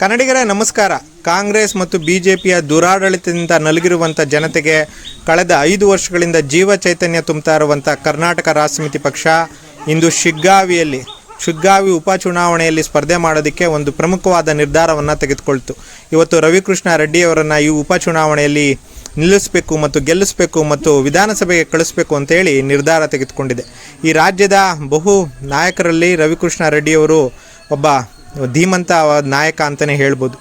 ಕನ್ನಡಿಗರ, ನಮಸ್ಕಾರ. ಕಾಂಗ್ರೆಸ್ ಮತ್ತು ಬಿಜೆಪಿಯ ದುರಾಡಳಿತದಿಂದ ನಲಗಿರುವಂಥ ಜನತೆಗೆ ಕಳೆದ ಐದು ವರ್ಷಗಳಿಂದ ಜೀವ ಚೈತನ್ಯ ತುಂಬುತ್ತಾ ಇರುವಂಥ ಕರ್ನಾಟಕ ರಾಜ್ಯ ಸಮಿತಿ ಪಕ್ಷ ಇಂದು ಶಿಗ್ಗಾವಿಯಲ್ಲಿ, ಶಿಗ್ಗಾವಿ ಉಪಚುನಾವಣೆಯಲ್ಲಿ ಸ್ಪರ್ಧೆ ಮಾಡೋದಕ್ಕೆ ಒಂದು ಪ್ರಮುಖವಾದ ನಿರ್ಧಾರವನ್ನು ತೆಗೆದುಕೊಳ್ತು. ಇವತ್ತು ರವಿಕೃಷ್ಣ ರೆಡ್ಡಿಯವರನ್ನು ಈ ಉಪಚುನಾವಣೆಯಲ್ಲಿ ನಿಲ್ಲಿಸಬೇಕು ಮತ್ತು ಗೆಲ್ಲಿಸಬೇಕು ಮತ್ತು ವಿಧಾನಸಭೆಗೆ ಕಳಿಸಬೇಕು ಅಂತೇಳಿ ನಿರ್ಧಾರ ತೆಗೆದುಕೊಂಡಿದೆ. ಈ ರಾಜ್ಯದ ಬಹು ನಾಯಕರಲ್ಲಿ ರವಿಕೃಷ್ಣ ರೆಡ್ಡಿಯವರು ಒಬ್ಬ ಧೀಮಂತ ನಾಯಕ ಅಂತಲೇ ಹೇಳ್ಬೋದು.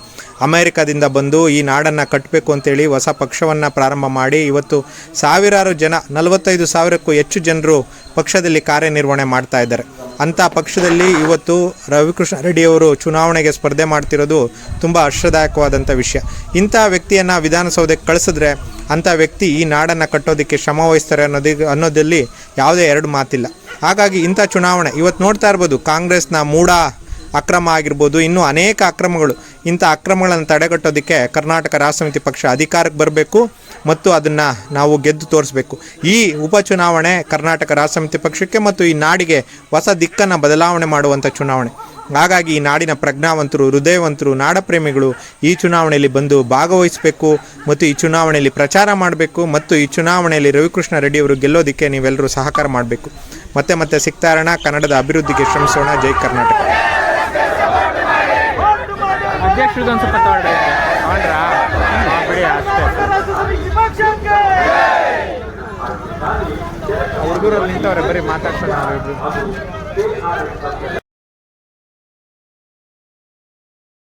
ಅಮೆರಿಕದಿಂದ ಬಂದು ಈ ನಾಡನ್ನು ಕಟ್ಟಬೇಕು ಅಂತೇಳಿ ಹೊಸ ಪಕ್ಷವನ್ನು ಪ್ರಾರಂಭ ಮಾಡಿ ಇವತ್ತು ಸಾವಿರಾರು ಜನ, ನಲವತ್ತೈದು ಸಾವಿರಕ್ಕೂ ಹೆಚ್ಚು ಜನರು ಪಕ್ಷದಲ್ಲಿ ಕಾರ್ಯನಿರ್ವಹಣೆ ಮಾಡ್ತಾ ಇದ್ದಾರೆ. ಅಂಥ ಪಕ್ಷದಲ್ಲಿ ಇವತ್ತು ರವಿಕೃಷ್ಣ ರೆಡ್ಡಿಯವರು ಚುನಾವಣೆಗೆ ಸ್ಪರ್ಧೆ ಮಾಡ್ತಿರೋದು ತುಂಬ ಹರ್ಷದಾಯಕವಾದಂಥ ವಿಷಯ. ಇಂಥ ವ್ಯಕ್ತಿಯನ್ನು ವಿಧಾನಸೌಧಕ್ಕೆ ಕಳಿಸಿದ್ರೆ ಅಂಥ ವ್ಯಕ್ತಿ ಈ ನಾಡನ್ನು ಕಟ್ಟೋದಕ್ಕೆ ಶ್ರಮ ವಹಿಸ್ತಾರೆ ಅನ್ನೋದಿ, ಅನ್ನೋದಲ್ಲಿ ಯಾವುದೇ ಎರಡು ಮಾತಿಲ್ಲ. ಹಾಗಾಗಿ ಇಂಥ ಚುನಾವಣೆ, ಇವತ್ತು ನೋಡ್ತಾ ಇರ್ಬೋದು ಕಾಂಗ್ರೆಸ್ನ ಮೂಡ ಅಕ್ರಮ ಆಗಿರ್ಬೋದು, ಇನ್ನೂ ಅನೇಕ ಅಕ್ರಮಗಳು. ಇಂಥ ಅಕ್ರಮಗಳನ್ನು ತಡೆಗಟ್ಟೋದಕ್ಕೆ ಕರ್ನಾಟಕ ರಾಷ್ಟ್ರ ಸಮಿತಿ ಪಕ್ಷ ಅಧಿಕಾರಕ್ಕೆ ಬರಬೇಕು ಮತ್ತು ಅದನ್ನು ನಾವು ಗೆದ್ದು ತೋರಿಸಬೇಕು. ಈ ಉಪಚುನಾವಣೆ ಕರ್ನಾಟಕ ರಾಷ್ಟ್ರ ಸಮಿತಿ ಪಕ್ಷಕ್ಕೆ ಮತ್ತು ಈ ನಾಡಿಗೆ ಹೊಸ ದಿಕ್ಕನ್ನು ಬದಲಾವಣೆ ಮಾಡುವಂಥ ಚುನಾವಣೆ. ಹಾಗಾಗಿ ಈ ನಾಡಿನ ಪ್ರಜ್ಞಾವಂತರು, ಹೃದಯವಂತರು, ನಾಡಪ್ರೇಮಿಗಳು ಈ ಚುನಾವಣೆಯಲ್ಲಿ ಬಂದು ಭಾಗವಹಿಸಬೇಕು ಮತ್ತು ಈ ಚುನಾವಣೆಯಲ್ಲಿ ಪ್ರಚಾರ ಮಾಡಬೇಕು ಮತ್ತು ಈ ಚುನಾವಣೆಯಲ್ಲಿ ರವಿಕೃಷ್ಣ ರೆಡ್ಡಿ ಅವರು ಗೆಲ್ಲೋದಕ್ಕೆ ನೀವೆಲ್ಲರೂ ಸಹಕಾರ ಮಾಡಬೇಕು. ಮತ್ತೆ ಮತ್ತೆ ಸಿಗ್ತಾ ಕನ್ನಡದ ಅಭಿವೃದ್ಧಿಗೆ ಶ್ರಮಿಸೋಣ. ಜೈ ಕರ್ನಾಟಕ. ಅಧ್ಯಕ್ಷರದ್ದು ಒಂದು ಸ್ವಲ್ಪ ತಗೊಂಡ್ರೆ ತಗೊಂಡ್ರಾ? ಬಿಡಿ ಅಷ್ಟೇ. ಹುಡುಗರಲ್ಲಿ ನಿಂತವ್ರೆ ಬರೀ ಮಾತಾಡ್ತಾರೆ